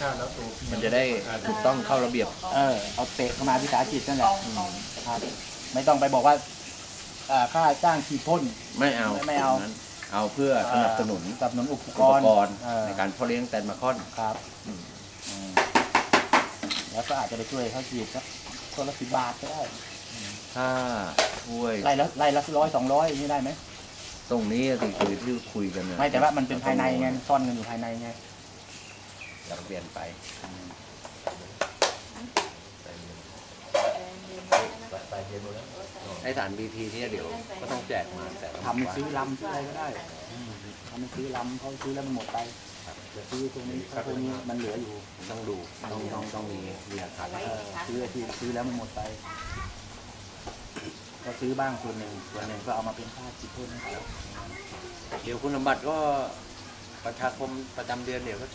ชาติแล้วตัวพี่มันจะได้ถูกต้องเข้าระเบียบ เออเอาเตะเข้ามาวิสาหกิจนั่นแหละครับไม่ต้องไปบอกว่าอ่าค่าจ้างฉีดพ่น ไม่เอาไม่ไม่เอานั้นเอาเพื่อสนับสนุนสนับสนุนอุปกอุปรณ์กรณ์เออ ในการเพาะเลี้ยงแตนมาคอน ครับอืมแล้วก็อาจจะไปช่วยเขาฉีดสักคนละสิบบาทก็ได้ถ้าช่วยไล่ละไล่ละร้อยสองร้อยอย่างนี้ได้ไหมตรงนี้สิคือที่คุยกันนะไม่แต่ว่ามันเป็นภายในไงซ่อนกันอยู่ภายในไง เราเปลี่ยนไปไอ้ฐาน BP ที่เดี๋ยวก็ต้องแจกมาแต่ทำซื้อลำซื้ออะไรก็ได้ทำซื้อลำเขาซื้อแล้วมันหมดไปเดี๋ยวซื้อตรงนี้เพราตรงนี้มันเหลืออยู่ต้องดูต้องต้องต้องมีมีอาคารเออซื้อที่ซื้อแล้วมันหมดไป ก็ซื้อบ้างส่วนหนึ่งส่วนหนึ่งก็เอามาเป็นค่าจิตพ่นให้เขาเดี๋ยวคุณสมบัติก็ประชาคมประจำเดือนเดี๋ยวก็